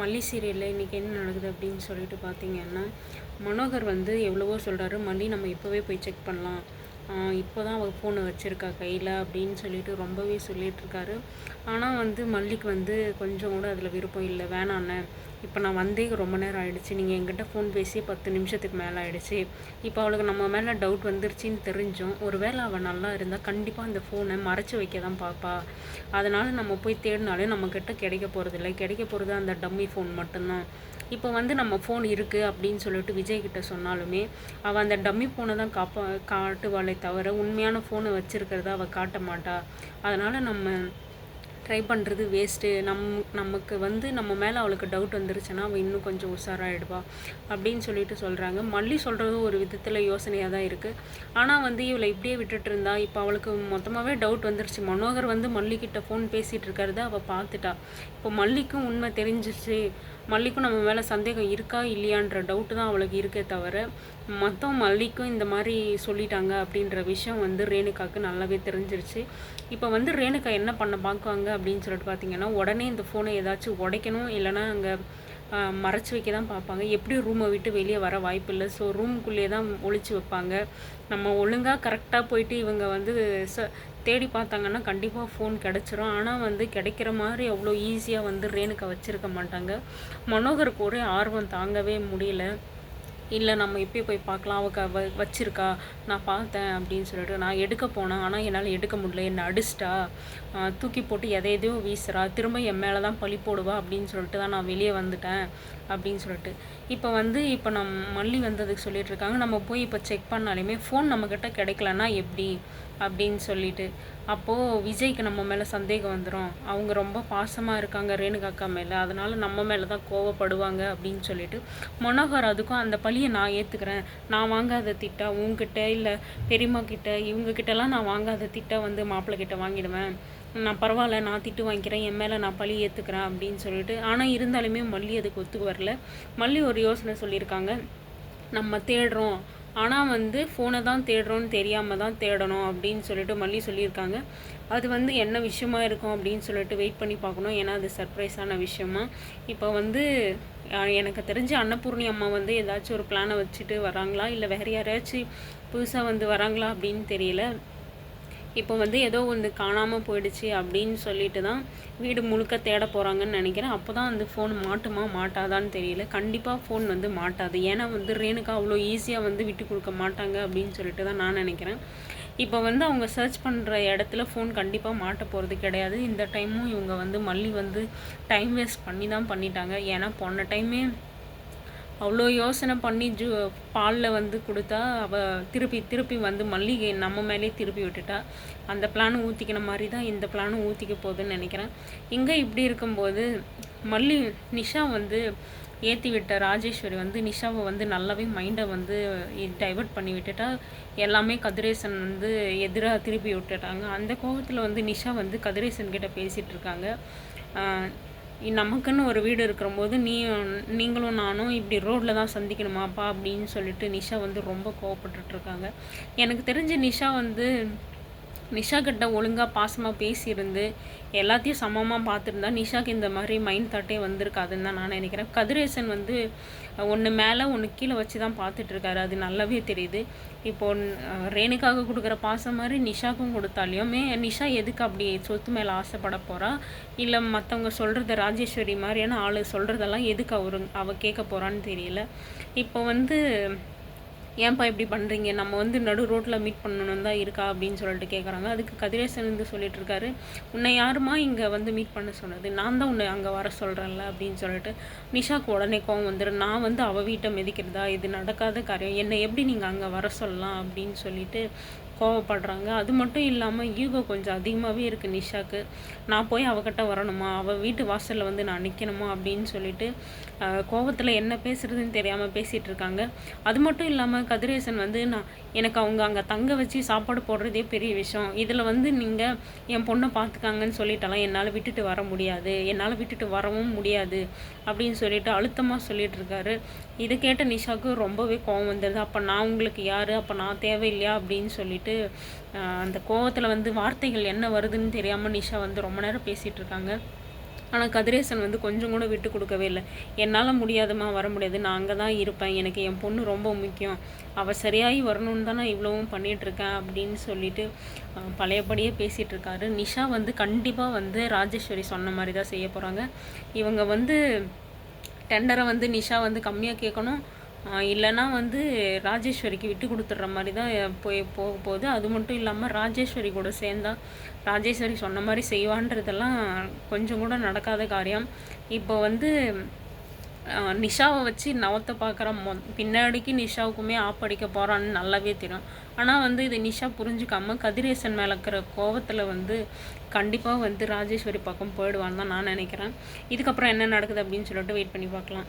மல்லி சீரியலில் இன்றைக்கி என்ன நடக்குது அப்படின்னு சொல்லிட்டு பார்த்தீங்கன்னா மனோகர் வந்து எவ்வளவோ சொல்கிறாரு மல்லி நம்ம இப்போவே போய் செக் பண்ணலாம். இப்போ தான் அவள் ஃபோனை வச்சுருக்கா கையில் அப்படின்னு சொல்லிட்டு ரொம்பவே சொல்லிகிட்ருக்காரு ஆனால் வந்து மல்லிக்கு வந்து கொஞ்சம் கூட அதில் விருப்பம் இல்லை. வேணாண்ணே. இப்போ நான் வந்தே ரொம்ப நேரம் ஆகிடுச்சு நீங்கள் எங்கிட்ட ஃபோன் பேசி பத்து நிமிஷத்துக்கு மேலே ஆகிடுச்சு இப்போ அவளுக்கு நம்ம மேலே டவுட் வந்துருச்சின்னு தெரிஞ்சும் ஒரு வேளை அவள் நல்லா இருந்தால் கண்டிப்பாக அந்த ஃபோனை மறைச்சி வைக்க தான் பார்ப்பா அதனால் நம்ம போய் தேடினாலே நம்மக்கிட்ட கிடைக்க போகிறதில்ல கிடைக்க போகிறது அந்த டம்மி ஃபோன் மட்டும்தான். இப்போ வந்து நம்ம ஃபோன் இருக்குது அப்படின்னு சொல்லிட்டு விஜய் கிட்ட சொன்னாலுமே அவள் அந்த டம்மி ஃபோனை தான் காப்பா காட்டுவாளே தவிர உண்மையான ஃபோனை வச்சுருக்கிறத அவள் காட்ட மாட்டா. அதனால் நம்ம ட்ரை பண்ணுறது வேஸ்ட்டு நம் நமக்கு வந்து நம்ம மேலே அவளுக்கு டவுட் வந்துருச்சுன்னா அவள் இன்னும் கொஞ்சம் உஷாராகிடுவா அப்படின்னு சொல்லிட்டு சொல்கிறாங்க மல்லி சொல்கிறது ஒரு விதத்தில் யோசனையாக தான் இருக்குது ஆனால் வந்து இவளை இப்படியே விட்டுட்டு இருந்தா இப்போ அவளுக்கு மொத்தமாகவே டவுட் வந்துருச்சு. மனோகர் வந்து மல்லிக்கிட்ட ஃபோன் பேசிகிட்டு இருக்கிறத அவள் பார்த்துட்டா. இப்போ மல்லிக்கும் உண்மை தெரிஞ்சிச்சு மல்லிக்கும் நம்ம மேலே சந்தேகம் இருக்கா இல்லையான்ற டவுட்டு தான் அவளுக்கு இருக்கே தவிர மொத்தம் மல்லிக்கும் இந்த மாதிரி சொல்லிட்டாங்க அப்படின்ற விஷயம் வந்து ரேணுகாவுக்கு நல்லாவே தெரிஞ்சிருச்சு. இப்போ வந்து ரேணுகா என்ன பண்ண பார்க்குவாங்க அப்படின்னு சொல்லிட்டு பார்த்தீங்கன்னா உடனே இந்த ஃபோனை ஏதாச்சும் உடைக்கணும் இல்லைனா அங்கே மறைச்சி வைக்க தான் பார்ப்பாங்க. எப்படி ரூமை விட்டு வெளியே வர வாய்ப்பு இல்லை ஸோ ரூமுக்குள்ளேயே தான் ஒழிச்சு வைப்பாங்க. நம்ம ஒழுங்காக கரெக்டாக போயிட்டு இவங்க வந்து ச தேடி பார்த்தாங்கன்னா கண்டிப்பாக ஃபோன் கிடச்சிரும். ஆனால் வந்து கிடைக்கிற மாதிரி அவ்வளோ ஈஸியாக வந்து ரேணுக்கா வச்சுருக்க மாட்டாங்க. மனோகருக்கு ஒரே ஆர்வம் தாங்கவே முடியல. இல்லை நம்ம இப்போயே போய் பார்க்கலாம்? அவ வ வச்சிருக்கா. நான் பார்த்தேன் அப்படின்னு சொல்லிட்டு நான் எடுக்க போனேன். ஆனால் என்னால் எடுக்க முடியல. என்னை அடிச்சிட்டா. தூக்கி போட்டு எதை எதையோ வீசுறா. திரும்ப என் மேலே தான் பழி போடுவா அப்படின்னு சொல்லிட்டு தான் நான் வெளியே வந்துட்டேன் அப்படின்னு சொல்லிட்டு. இப்போ வந்து இப்போ நம் மல்லி வந்ததுக்கு சொல்லிட்டு இருக்காங்க. நம்ம போய் இப்போ செக் பண்ணாலுமே ஃபோன் நம்மக்கிட்ட கிடைக்கலன்னா எப்படி? அப்படின்னு சொல்லிட்டு. அப்போது விஜய்க்கு நம்ம மேலே சந்தேகம் வந்துடும் அவங்க ரொம்ப பாசமாக இருக்காங்க ரேணுகாக்கா மேலே. அதனால் நம்ம மேலே தான் கோவப்படுவாங்க அப்படின்னு சொல்லிட்டு மனோகர் அதுக்கும் அந்த பழியை நான் ஏற்றுக்கிறேன் நான் வாங்காத திட்டா உங்ககிட்ட இல்லை பெரியம்மா கிட்ட இவங்கக்கிட்டலாம் நான் வாங்காத திட்டா வந்து மாப்பிள்ளை கிட்ட வாங்கிடுவேன். நான் பரவாயில்ல நான் திட்டு வாங்கிக்கிறேன் என் மேலே நான் பழி ஏற்றுக்கிறேன் அப்படின்னு சொல்லிட்டு. ஆனால் இருந்தாலுமே மல்லி அதுக்கு ஒத்துக்கு வரல. மல்லி ஒரு யோசனை சொல்லியிருக்காங்க. நம்ம தேடுறோம். ஆனால் வந்து ஃபோனை தான் தேடுறோன்னு தெரியாமல் தான் தேடணும் அப்படின்னு சொல்லிட்டு மல்லி சொல்லியிருக்காங்க. அது வந்து என்ன விஷயமா இருக்கும் அப்படின்னு சொல்லிட்டு வெயிட் பண்ணி பார்க்கணும். ஏன்னா அது சர்ப்ரைஸான விஷயமா. இப்போ வந்து எனக்கு தெரிஞ்ச அன்னபூர்ணி அம்மா வந்து ஏதாச்சும் ஒரு பிளானை வச்சுட்டு வராங்களா? இல்லை வேறு யாராச்சும் புதுசாக வந்து வராங்களா அப்படின்னு தெரியல. இப்போ வந்து ஏதோ வந்து காணாமல் போயிடுச்சு அப்படின்னு சொல்லிட்டு தான் வீடு முழுக்க தேட போகிறாங்கன்னு நினைக்கிறேன். அப்போ தான் வந்து ஃபோன் மாட்டுமா மாட்டாதான்னு தெரியல. கண்டிப்பாக ஃபோன் வந்து மாட்டாது. ஏன்னா வந்து ரேணுக்கா அவ்வளோ ஈஸியாக வந்து விட்டு கொடுக்க மாட்டாங்க அப்படின்னு சொல்லிட்டு தான் நான் நினைக்கிறேன். இப்போ வந்து அவங்க சர்ச் பண்ணுற இடத்துல ஃபோன் கண்டிப்பாக மாட்ட போகிறது கிடையாது. இந்த டைமும் இவங்க வந்து மல்லி வந்து டைம் வேஸ்ட் பண்ணி தான் பண்ணிட்டாங்க. ஏன்னா போன டைமே அவ்வளோ யோசனை பண்ணி ஜூ பாலில் வந்து கொடுத்தா அவள் திருப்பி திருப்பி வந்து மல்லிகை நம்ம மேலே திருப்பி விட்டுட்டா. அந்த பிளானும் ஊற்றிக்கின மாதிரி தான் இந்த பிளானும் ஊற்றிக்க போகுதுன்னு நினைக்கிறேன். இங்கே இப்படி இருக்கும்போது மல்லி நிஷா வந்து ஏற்றி விட்ட ராஜேஸ்வரி வந்து நிஷாவை வந்து நல்லாவே மைண்டை வந்து டைவெர்ட் பண்ணி விட்டுட்டா. எல்லாமே கதிரேசன் வந்து எதிராக திருப்பி விட்டுட்டாங்க. அந்த கோபத்தில் வந்து நிஷா வந்து கதிரேசன் கிட்ட பேசிகிட்டு இருக்காங்க. நமக்குன்னு ஒரு வீடு இருக்கிறம்போது நீ நீங்களும் நானும் இப்படி ரோட்டில் தான் சந்திக்கணுமாப்பா அப்படின்னு சொல்லிட்டு நிஷா வந்து ரொம்ப கோவப்பட்டுட்ருக்காங்க. எனக்கு தெரிஞ்ச நிஷா வந்து நிஷா கிட்ட ஒழுங்காக பாசமாக பேசியிருந்து எல்லாத்தையும் சமமாக பார்த்துருந்தா நிஷாக்கு இந்த மாதிரி மைண்ட் தாட்டே வந்திருக்காதுன்னு தான் நான் நினைக்கிறேன். கதிரேசன் வந்து ஒன்று மேலே ஒன்று கீழே வச்சு தான் பார்த்துட்ருக்காரு அது நல்லாவே தெரியுது. இப்போது ரேணுக்காக கொடுக்குற பாசம் மாதிரி நிஷாக்கும் கொடுத்தாலையுமே நிஷா எதுக்கு அப்படி சொத்து மேலே ஆசைப்பட போகிறா இல்லை மற்றவங்க சொல்கிறத ராஜேஸ்வரி மாதிரியான ஆள் சொல்கிறதெல்லாம் எதுக்கு அவரு அவள் கேட்க போகிறான்னு தெரியல. இப்போ வந்து ஏன்ப்பா இப்படி பண்ணுறீங்க நம்ம வந்து நடு ரோட்டில் மீட் பண்ணணும் தான் இருக்கா அப்படின்னு சொல்லிட்டு கேட்குறாங்க அதுக்கு கதிரேசன் வந்து சொல்லிட்டு இருக்காரு உன்னை யாருமா இங்கே வந்து மீட் பண்ண சொன்னது? நான் தான் உன்னை அங்கே வர சொல்கிறேன்ல அப்படின்னு சொல்லிட்டு நிஷாக்கு உடனே கோவம் வந்துடும் நான் வந்து அவள் வீட்டை மிதிக்கிறதா? இது நடக்காத காரியம். என்னை எப்படி நீங்கள் அங்கே வர சொல்லலாம்? அப்படின்னு சொல்லிட்டு கோவப்படுறாங்க. அது மட்டும் இல்லாமல் ஈகோ கொஞ்சம் அதிகமாகவே இருக்குது நிஷாக்கு. நான் போய் அவகிட்ட வரணுமா? அவள் வீட்டு வாசலில் வந்து நான் நிற்கணுமா அப்படின்னு சொல்லிட்டு கோவத்தில் என்ன பேசுகிறதுன்னு தெரியாமல் பேசிகிட்டு இருக்காங்க. அது மட்டும் இல்லாமல் கதிரேசன் வந்து நான் எனக்கு அவங்க அங்கே தங்க வச்சு சாப்பாடு போடுறதே பெரிய விஷயம். இதில் வந்து நீங்கள் என் பொண்ணை பார்த்துக்காங்கன்னு சொல்லிட்டாலாம் என்னால் விட்டுட்டு வர முடியாது. என்னால் விட்டுட்டு வரவும் முடியாது. அப்படின்னு சொல்லிட்டு அழுத்தமாக சொல்லிட்டு இருக்காரு. இதை கேட்ட நிஷாவுக்கு ரொம்பவே கோவம் வந்துடுது அப்போ நான் உங்களுக்கு யார்? அப்போ நான் தேவையில்லையா? அப்படின்னு சொல்லிட்டு அந்த கோவத்தில் வந்து வார்த்தைகள் என்ன வருதுன்னு தெரியாமல் நிஷா வந்து ரொம்ப நேரம் பேசிகிட்டு இருக்காங்க. ஆனால் கதிரேசன் வந்து கொஞ்சம் கூட விட்டு கொடுக்கவே இல்லை. என்னால் முடியாதுமா வர முடியாது. நான் அங்கே தான் இருப்பேன். எனக்கு என் பொண்ணு ரொம்ப முக்கியம். அவள் சரியாகி வரணும்னு தான் நான் இவ்வளவும் பண்ணிகிட்ருக்கேன் அப்படின்னு சொல்லிட்டு பழையபடியே பேசிகிட்டு இருக்காரு. நிஷா வந்து கண்டிப்பாக வந்து ராஜேஸ்வரி சொன்ன மாதிரி தான் செய்ய போகிறாங்க இவங்க வந்து டெண்டரை வந்து நிஷா வந்து கம்மியாக கேட்கணும். இல்லைனா வந்து ராஜேஸ்வரிக்கு விட்டு கொடுத்துட்ற மாதிரி தான் போய் போக போகுது. அது மட்டும் இல்லாமல் ராஜேஸ்வரி கூட சேர்ந்தா ராஜேஸ்வரி சொன்ன மாதிரி செய்வான்றதெல்லாம் கொஞ்சம் கூட நடக்காத காரியம். இப்போ வந்து நிஷாவை வச்சு நவத்தை பார்க்குற மொ பின்னாடிக்கு நிஷாவுக்குமே ஆப்படிக்க போகிறான்னு நல்லாவே தெரியும். ஆனால் வந்து இதை நிஷா புரிஞ்சுக்காம கதிரேசன் மேலே இருக்கிற கோவத்தில் வந்து கண்டிப்பாக வந்து ராஜேஸ்வரி பக்கம் போயிடுவான்னு தான் நான் நினைக்கிறேன். இதுக்கப்புறம் என்ன நடக்குது அப்படின்னு சொல்லிட்டு வெயிட் பண்ணி பார்க்கலாம்.